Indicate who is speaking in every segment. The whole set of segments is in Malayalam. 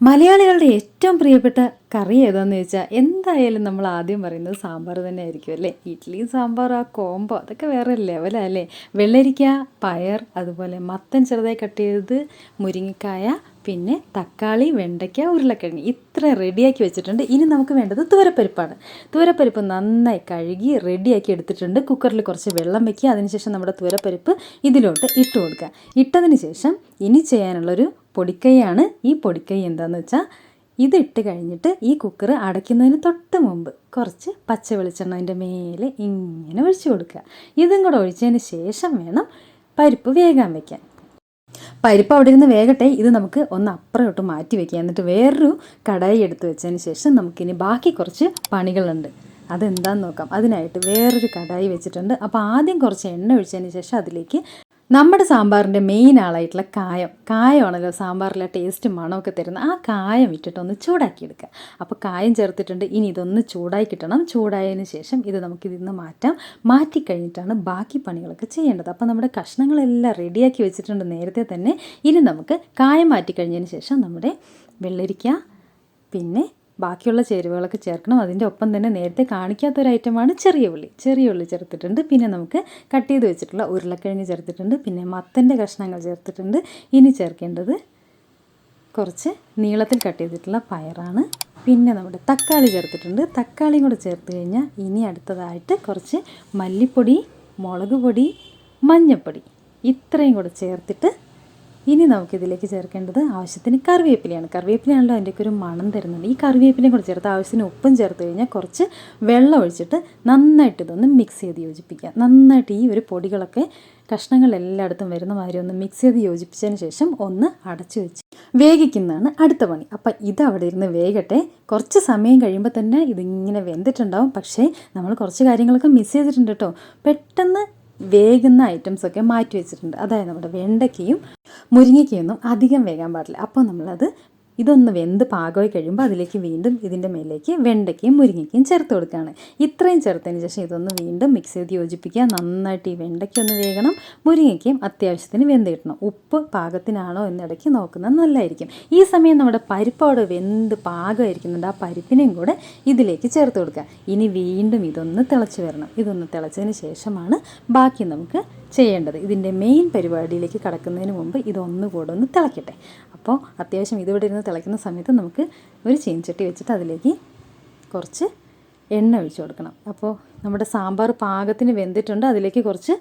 Speaker 1: മലയാളികളുടെ ഏറ്റവും പ്രിയപ്പെട്ട കറി ഏതാന്ന് ചോദിച്ചാൽ എന്തായാലും നമ്മൾ ആദ്യം പറയുന്നത് സാമ്പാർ തന്നെ ആയിരിക്കും അല്ലേ? ഇഡ്ഡലിയും സാമ്പാർ ആ കോംബോ അതൊക്കെ വേറെ ലെവലല്ലേ വെള്ളരിക്ക പയർ അതുപോലെ മത്തൻ ചെറുതായി കട്ട് ചെയ്തത് മുരിങ്ങക്കായ പിന്നെ തക്കാളി വെണ്ടയ്ക്ക ഉരുളക്കിഴങ്ങ്. ഇത്ര റെഡിയാക്കി വെച്ചിട്ടുണ്ട്. ഇനി നമുക്ക് വേണ്ടത് തുവരപ്പരിപ്പാണ്. തുവരപ്പരിപ്പ് നന്നായി കഴുകി റെഡിയാക്കി എടുത്തിട്ടുണ്ട്. കുക്കറിൽ കുറച്ച് വെള്ളം വെക്കുക. അതിനുശേഷം നമ്മുടെ തുവരപ്പരിപ്പ് ഇതിലോട്ട് ഇട്ട് കൊടുക്കുക. ഇട്ടതിന് ശേഷം ഇനി ചെയ്യാനുള്ളൊരു പൊടിക്കൈയാണ്. ഈ പൊടിക്കൈ എന്താണെന്ന് വെച്ചാൽ ഇതിട്ട് കഴിഞ്ഞിട്ട് ഈ കുക്കർ അടയ്ക്കുന്നതിന് തൊട്ട് മുമ്പ് കുറച്ച് പച്ച വെളിച്ചെണ്ണ അതിന്റെ മേലെ ഇങ്ങനെ ഒഴിച്ചു കൊടുക്കുക. ഇതും കൂടെ ഒഴിച്ചതിന് ശേഷം വേണം പരിപ്പ് വേകാൻ വയ്ക്കാൻ പരിപ്പ് അവിടെ ഇരുന്ന് വേകട്ടെ. ഇത് നമുക്ക് ഒന്ന് അപ്പുറത്തോട്ട് മാറ്റി വെക്കാം എന്നിട്ട് വേറൊരു കടായി എടുത്ത് വെച്ചതിന് ശേഷം നമുക്കിനി ബാക്കി കുറച്ച് പണികളുണ്ട്. അതെന്താന്ന് നോക്കാം. അതിനായിട്ട് വേറൊരു കടായി വെച്ചിട്ടുണ്ട്. അപ്പോൾ ആദ്യം കുറച്ച് എണ്ണ ഒഴിച്ചതിന് ശേഷം അതിലേക്ക് നമ്മുടെ സാമ്പാറിന്റെ മെയിൻ ആളായിട്ടുള്ള കായം. കായമാണല്ലോ സാമ്പാറിലെ ടേസ്റ്റും മണമൊക്കെ തരുന്ന. ആ കായം ഇട്ടിട്ടൊന്ന് ചൂടാക്കി എടുക്കുക അപ്പോൾ കായം ചേർത്തിട്ടുണ്ട്. ഇനി ഇതൊന്ന് ചൂടായി കിട്ടണം. ചൂടായതിനു ശേഷം ഇത് നമുക്ക് ഇതിൽ മാറ്റാം. മാറ്റി കഴിഞ്ഞിട്ടാണ് ബാക്കി പണികളൊക്കെ ചെയ്യേണ്ടത്. അപ്പോൾ നമ്മുടെ കഷ്ണങ്ങളെല്ലാം റെഡിയാക്കി വെച്ചിട്ടുണ്ട് നേരത്തെ തന്നെ. ഇനി നമുക്ക് കായം മാറ്റി കഴിഞ്ഞതിന് ശേഷം നമ്മുടെ വെള്ളരിക്ക പിന്നെ ബാക്കിയുള്ള ചേരുവകളൊക്കെ ചേർക്കണം. അതിന്റെ ഒപ്പം തന്നെ നേരത്തെ കാണിക്കാത്തൊരു ഐറ്റമാണ് ചെറിയ ഉള്ളി. ചെറിയ ഉള്ളി ചേർത്തിട്ടുണ്ട്. പിന്നെ നമുക്ക് കട്ട് ചെയ്ത് വെച്ചിട്ടുള്ള ഉരുളക്കിഴങ്ങ് ചേർത്തിട്ടുണ്ട്. പിന്നെ മത്തന്റെ കഷ്ണങ്ങൾ ചേർത്തിട്ടുണ്ട്. ഇനി ചേർക്കേണ്ടത് കുറച്ച് നീളത്തിൽ കട്ട് ചെയ്തിട്ടുള്ള പയറാണ്. പിന്നെ നമ്മുടെ തക്കാളി ചേർത്തിട്ടുണ്ട്. തക്കാളിയും കൂടെ ചേർത്ത് കഴിഞ്ഞാൽ ഇനി അടുത്തതായിട്ട് കുറച്ച് മല്ലിപ്പൊടി മുളക് പൊടി മഞ്ഞൾപ്പൊടി ഇത്രയും കൂടെ ചേർത്തിട്ട് ഇനി നമുക്കിതിലേക്ക് ചേർക്കേണ്ടത് ആവശ്യത്തിന് കറിവേപ്പിലയാണ്. കറിവേപ്പിലയാണല്ലോ അതിന്റെയൊക്കെ ഒരു മണം തരുന്നത്. ഈ കറിവേപ്പിലയും കൂടെ ചേർത്ത് ആവശ്യത്തിന് ഉപ്പും ചേർത്ത് കഴിഞ്ഞാൽ കുറച്ച് വെള്ളം ഒഴിച്ചിട്ട് നന്നായിട്ട് ഇതൊന്ന് മിക്സ് ചെയ്ത് യോജിപ്പിക്കുക. നന്നായിട്ട് ഈ ഒരു പൊടികളൊക്കെ കഷ്ണങ്ങൾ എല്ലായിടത്തും വരുന്ന മാതിരി ഒന്ന് മിക്സ് ചെയ്ത് യോജിപ്പിച്ചതിന് ശേഷം ഒന്ന് അടച്ചു വെച്ച് വേവിക്കുന്നതാണ് അടുത്ത പണി. അപ്പം ഇത് അവിടെ ഇരുന്ന് വേകട്ടെ. കുറച്ച് സമയം കഴിയുമ്പോൾ തന്നെ ഇതിങ്ങനെ വെന്തിട്ടുണ്ടാവും. പക്ഷേ നമ്മൾ കുറച്ച് കാര്യങ്ങളൊക്കെ മിസ് ചെയ്തിട്ടുണ്ട് കേട്ടോ. പെട്ടെന്ന് വേകുന്ന ഐറ്റംസൊക്കെ മാറ്റി വെച്ചിട്ടുണ്ട്. അതായത് നമ്മുടെ വെണ്ടയ്ക്കയും മുരിങ്ങയ്ക്കൊന്നും അധികം വേകാൻ പാടില്ല. അപ്പോൾ നമ്മളത് ഇതൊന്ന് വെന്ത് പാകമായി കഴിയുമ്പോൾ അതിലേക്ക് വീണ്ടും ഇതിന്റെ മേലേക്ക് വെണ്ടയ്ക്കയും മുരിങ്ങയ്ക്കയും ചേർത്ത് കൊടുക്കുകയാണ്. ഇത്രയും ചേർത്തതിന് ശേഷം ഇതൊന്ന് വീണ്ടും മിക്സ് ചെയ്ത് യോജിപ്പിക്കുക. നന്നായിട്ട് ഈ വെണ്ടയ്ക്ക ഒന്ന് വേകണം. മുരിങ്ങയ്ക്കയും അത്യാവശ്യത്തിന് വെന്ത് കിട്ടണം. ഉപ്പ് പാകത്തിനാണോ എന്നിടയ്ക്ക് നോക്കുന്നത് നല്ലതായിരിക്കും. ഈ സമയം നമ്മുടെ പരിപ്പ് അവിടെ വെന്ത് പാകമായിരിക്കുന്നുണ്ട്. ആ പരിപ്പിനെയും കൂടെ ഇതിലേക്ക് ചേർത്ത് കൊടുക്കുക. ഇനി വീണ്ടും ഇതൊന്ന് തിളച്ച് വരണം. ഇതൊന്ന് തിളച്ചതിന് ശേഷമാണ് ബാക്കി നമുക്ക് ചെയ്യേണ്ടത്. ഇതിന്റെ മെയിൻ പരിപാടിയിലേക്ക് കടക്കുന്നതിന് മുമ്പ് ഇതൊന്നുകൂടെ ഒന്ന് തിളക്കട്ടെ. അപ്പോൾ അത്യാവശ്യം ഇതിവിടെ ഇരുന്ന് തിളയ്ക്കുന്ന സമയത്ത് നമുക്ക് ഒരു ചീൻചട്ടി വെച്ചിട്ട് അതിലേക്ക് കുറച്ച് എണ്ണ ഒഴിച്ചു കൊടുക്കണം. അപ്പോൾ നമ്മുടെ സാമ്പാർ പാകത്തിന് വെന്തിട്ടുണ്ട്. അതിലേക്ക് കുറച്ച്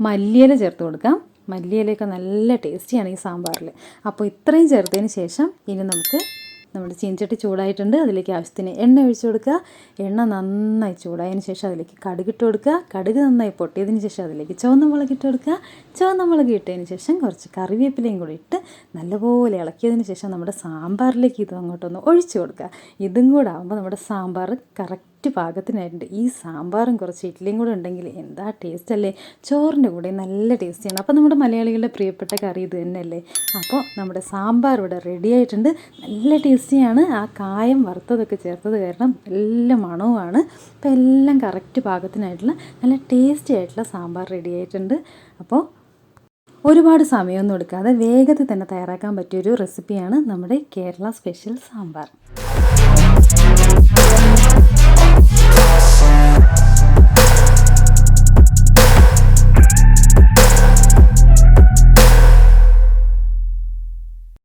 Speaker 1: മല്ലിയില ചേർത്ത് കൊടുക്കാം. മല്ലിയിലയൊക്കെ നല്ല ടേസ്റ്റിയാണ് ഈ സാമ്പാറിൽ അപ്പോൾ ഇത്രയും ചേർത്തതിന് ശേഷം ഇനി നമുക്ക് നമ്മുടെ ചീനച്ചട്ടി ചൂടായിട്ടുണ്ട്. അതിലേക്ക് ആവശ്യത്തിന് എണ്ണ ഒഴിച്ചു കൊടുക്കുക. എണ്ണ നന്നായി ചൂടായതിനു ശേഷം അതിലേക്ക് കടുകിട്ട് കൊടുക്കുക. കടുക് നന്നായി പൊട്ടിയതിന് ശേഷം അതിലേക്ക് ചുവന്ന മുളക് ഇട്ട് കൊടുക്കുക. ചുവന്ന മുളക് ഇട്ടതിന് ശേഷം കുറച്ച് കറിവേപ്പിലയും കൂടി ഇട്ട് നല്ലപോലെ ഇളക്കിയതിന് ശേഷം നമ്മുടെ സാമ്പാറിലേക്ക് ഇതും അങ്ങോട്ടൊന്ന് ഒഴിച്ചു കൊടുക്കുക. ഇതും കൂടെ ആകുമ്പോൾ നമ്മുടെ സാമ്പാർ കറക്റ്റ് പാകത്തിനായിട്ടുണ്ട്. ഈ സാമ്പാറും കുറച്ച് ഇഡ്ഡലിയും കൂടെ ഉണ്ടെങ്കിൽ എന്താ ടേസ്റ്റ് അല്ലേ? ചോറിന്റെ കൂടെ നല്ല ടേസ്റ്റിയാണ് അപ്പോൾ നമ്മുടെ മലയാളികളുടെ പ്രിയപ്പെട്ട കറി ഇത് തന്നെയല്ലേ? അപ്പോൾ നമ്മുടെ സാമ്പാർ ഇവിടെ റെഡി ആയിട്ടുണ്ട്. നല്ല ടേസ്റ്റിയാണ് ആ കായം വറുത്തതൊക്കെ ചേർത്തത് കാരണം നല്ല മണവുമാണ്. അപ്പോൾ എല്ലാം കറക്റ്റ് പാകത്തിനായിട്ടുള്ള നല്ല ടേസ്റ്റി ആയിട്ടുള്ള സാമ്പാർ റെഡി ആയിട്ടുണ്ട്. അപ്പോൾ ഒരുപാട് സമയമൊന്നും എടുക്കാതെ വേഗത്തിൽ തന്നെ തയ്യാറാക്കാൻ പറ്റിയൊരു റെസിപ്പിയാണ് നമ്മുടെ കേരള സ്പെഷ്യൽ സാമ്പാർ.